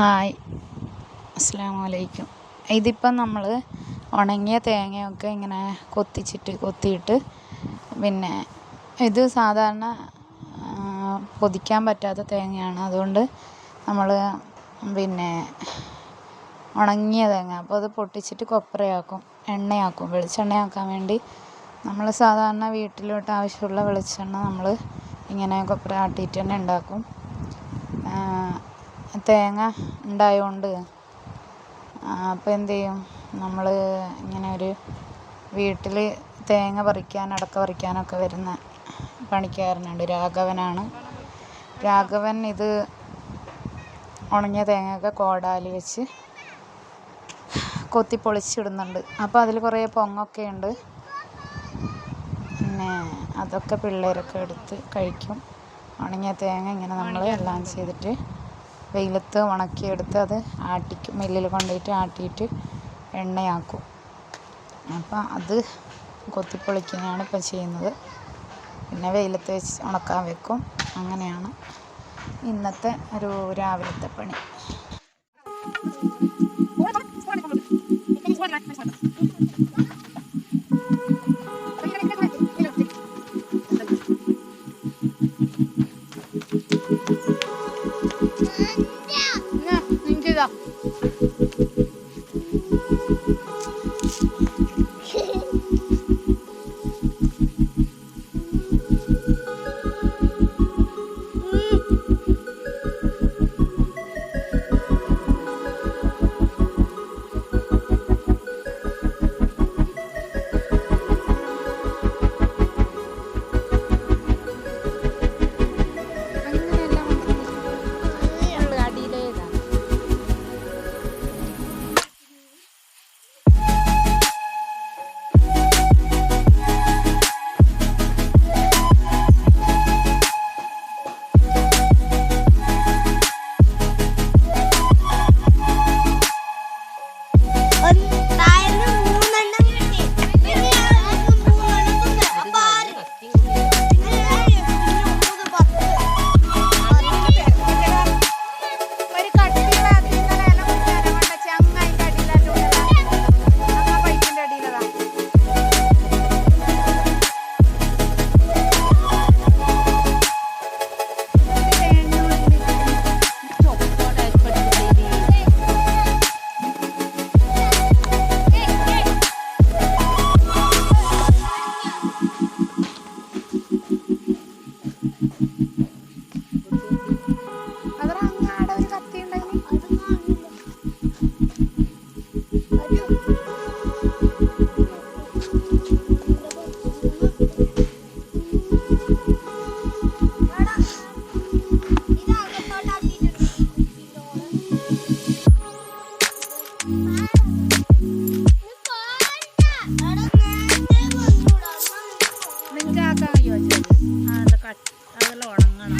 Hi. അസ്സാമലൈക്കും ഇതിപ്പം നമ്മൾ ഉണങ്ങിയ തേങ്ങയൊക്കെ ഇങ്ങനെ കൊത്തിച്ചിട്ട് കൊത്തിയിട്ട് പിന്നെ ഇത് സാധാരണ പൊതിക്കാൻ പറ്റാത്ത തേങ്ങയാണ്. അതുകൊണ്ട് നമ്മൾ പിന്നെ ഉണങ്ങിയ തേങ്ങ അപ്പോൾ അത് പൊട്ടിച്ചിട്ട് കൊപ്രയാക്കും എണ്ണയാക്കും. വെളിച്ചെണ്ണയാക്കാൻ വേണ്ടി നമ്മൾ സാധാരണ വീട്ടിലോട്ട് ആവശ്യമുള്ള വെളിച്ചെണ്ണ നമ്മൾ ഇങ്ങനെ കൊപ്ര ആട്ടിയിട്ട് തന്നെ ഉണ്ടാക്കും. തേങ്ങ ഉണ്ടായതുകൊണ്ട് അപ്പോൾ എന്ത് ചെയ്യും? നമ്മൾ ഇങ്ങനെ ഒരു വീട്ടിൽ തേങ്ങ പറിക്കാൻ അടക്ക പറിക്കാനൊക്കെ വരുന്ന പണിക്കാരനുണ്ട്. രാഘവനാണ്. രാഘവൻ ഇത് ഉണങ്ങിയ തേങ്ങയൊക്കെ കോടാലി വെച്ച് കൊത്തി പൊളിച്ചിടുന്നുണ്ട്. അപ്പോൾ അതിൽ കുറേ പൊങ്ങൊക്കെ ഉണ്ട്. പിന്നെ അതൊക്കെ പിള്ളേരൊക്കെ എടുത്ത് കഴിക്കും. ഉണങ്ങിയ തേങ്ങ ഇങ്ങനെ നമ്മൾ എല്ലാം ചെയ്തിട്ട് വെയിലത്ത് ഉണക്കിയെടുത്ത് അത് ആട്ടിക്കും. മില്ലിൽ കൊണ്ടുപോയിട്ട് ആട്ടിയിട്ട് എണ്ണയാക്കും. അപ്പം അത് കൊത്തിപ്പൊളിക്കുന്നതാണ് ഇപ്പം ചെയ്യുന്നത്. പിന്നെ വെയിലത്ത് വെച്ച് ഉണക്കാൻ വെക്കും. അങ്ങനെയാണ് ഇന്നത്തെ ഒരു രാവിലത്തെ പണി. നിനക്കിതാ ഒരു അതെല്ലാം ഉണങ്ങണം.